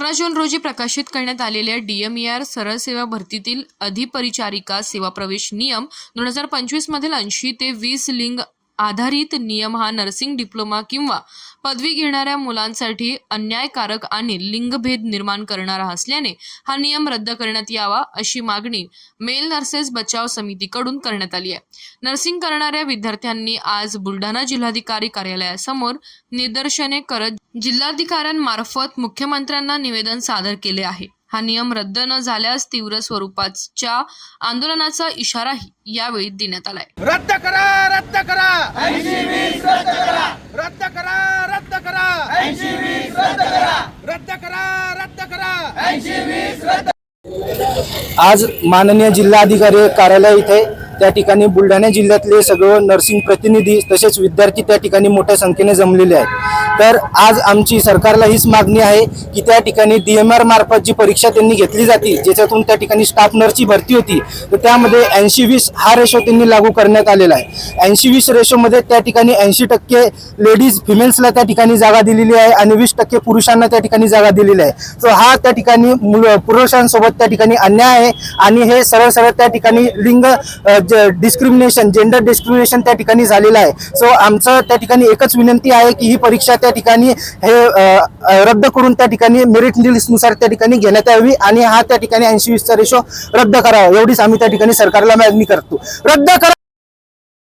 अकरा जून रोजी प्रकाशित करण्यात आलेल्या डीएमईआर सरळ सेवा भरतीतील अधिपरिचारिका सेवा प्रवेश नियम दोन हजार पंचवीसमधील ऐंशी ते वीस लिंग आधारित नियम हा नर्सिंग डिप्लोमा किंवा पदवी घेणाऱ्या मुलांसाठी अन्यायकारक आणि लिंगभेद निर्माण करणारा असल्याने हा नियम रद्द करण्यात यावा अशी मागणी मेल नर्सेस बचाव समितीकडून करण्यात आली आहे. नर्सिंग करणाऱ्या विद्यार्थ्यांनी आज बुलढाणा जिल्हाधिकारी कार्यालयासमोर निदर्शने करत जिल्हाधिकाऱ्यांमार्फत मुख्यमंत्र्यांना निवेदन सादर केले आहे. हा नियम रद्द न झाल्यास तीव्र स्वरूपाच्या आंदोलनाचा इशाराही यावेळी देण्यात आलाय. रद्द करा रद्द करा रद्द करा रद्द करा रद्द करा. आज माननीय जिल्हाधिकारी कार्यालय इथे त्या ठिकाणी बुलढाणा जिल्ह्यातले सगळं नर्सिंग प्रतिनिधी तसेच विद्यार्थी त्या ठिकाणी मोठ्या संख्येने जमलेले आहेत. तर आज आमची सरकारला हीच मागणी आहे की त्या ठिकाणी डी एम आर मार्फत जी परीक्षा त्यांनी घेतली जाते ज्याच्यातून त्या ठिकाणी स्टाफ नर्सची भरती होती तर त्यामध्ये ऐंशी वीस हा रेशो त्यांनी लागू करण्यात आलेला आहे ऐंशी वीस रेशोमध्ये त्या ठिकाणी ऐंशी टक्के लेडीज फिमेल्सला त्या ठिकाणी जागा दिलेली आहे आणि वीस टक्के पुरुषांना त्या ठिकाणी जागा दिलेली आहे सो हा त्या ठिकाणी पुरुषांसोबत त्या ठिकाणी अन्याय आहे आणि हे सरळ सरळ त्या ठिकाणी लिंग डिस्क्रिमिनेशन जेंडर डिस्क्रिमिनेशन त्या ठिकाणी झालेलं आहे सो आमचं त्या ठिकाणी एकच विनंती आहे की ही परीक्षा त्या ठिकाणी हे रद्द करून त्या ठिकाणी मेरिट लिस्टनुसार त्या ठिकाणी घेण्यात यावी आणि हा त्या ठिकाणी ऐंशी वीसचा रेशो रद्द करावा. एवढीच आम्ही त्या ठिकाणी सरकारला मागणी करतो. रद्द करा